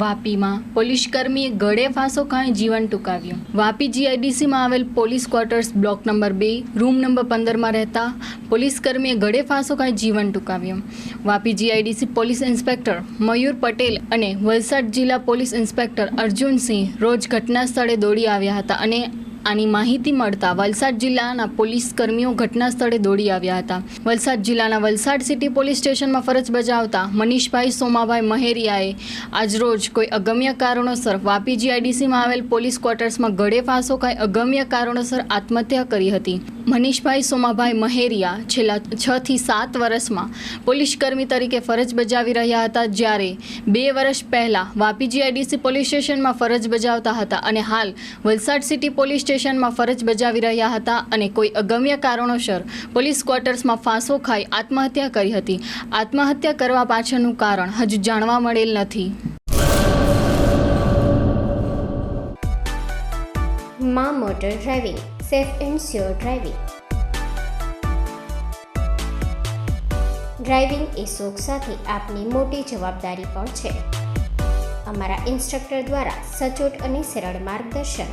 વાપીમાં પોલીસકર્મીએ ગળે ફાંસો ખાઈ જીવન ટૂંકાવ્યું. વાપી જીઆઈડીસીમાં આવેલ પોલીસ ક્વાર્ટર્સ બ્લોક નંબર બે, રૂમ નંબર પંદરમાં રહેતા પોલીસકર્મીએ ગળે ફાંસો ખાઈ જીવન ટૂંકાવ્યું. Vapi GIDC police inspector Mayur Patel અને વલસાડ જિલ્લા પોલીસ ઇન્સ્પેક્ટર અર્જુનસિંહ રોજ ઘટના સ્થળે દોડી આવ્યા હતા અને આની માહિતી મળતા વલસાડ જિલ્લાના પોલીસ કર્મીઓ ઘટના સ્થળે દોડી આવ્યા હતા. વલસાડ જિલ્લાના વલસાડ સિટી પોલીસ સ્ટેશનમાં ફરજ બજાવતા મનીષભાઈ સોમાભાઈ મહેરિયાએ આજરોજ કોઈ અગમ્ય કારણોસર વાપી જીઆઈડીસીમાં આવેલ પોલીસ ક્વાર્ટર્સમાં ગળે ફાંસો ખાઈ અગમ્ય કારણોસર આત્મહત્યા કરી હતી. મનીષભાઈ સોમાભાઈ મહેરિયા છેલ્લા છ થી સાત વર્ષમાં પોલીસ કર્મી તરીકે ફરજ બજાવી રહ્યા હતા, જ્યારે બે વર્ષ પહેલા વાપી જીઆઈડીસી પોલીસ સ્ટેશનમાં ફરજ બજાવતા હતા અને હાલ વલસાડ સિટી પોલીસ સ્ટેશનમાં ફરજ બજાવી રહ્યા હતા અને કોઈ અગમ્ય કારણોસર પોલીસ ક્વાર્ટર્સમાં ફાંસો ખાઈ આત્મહત્યા કરી હતી. આત્મહત્યા કરવા પાછળનું કારણ હજુ જાણવા મળેલ નથી. Maa motor driving, safe and sure driving. Driving એ શોખ સાથે આપની મોટી જવાબદારી પણ છે. અમારા ઇન્સ્ટ્રક્ટર દ્વારા સચોટ અને સરળ માર્ગદર્શન.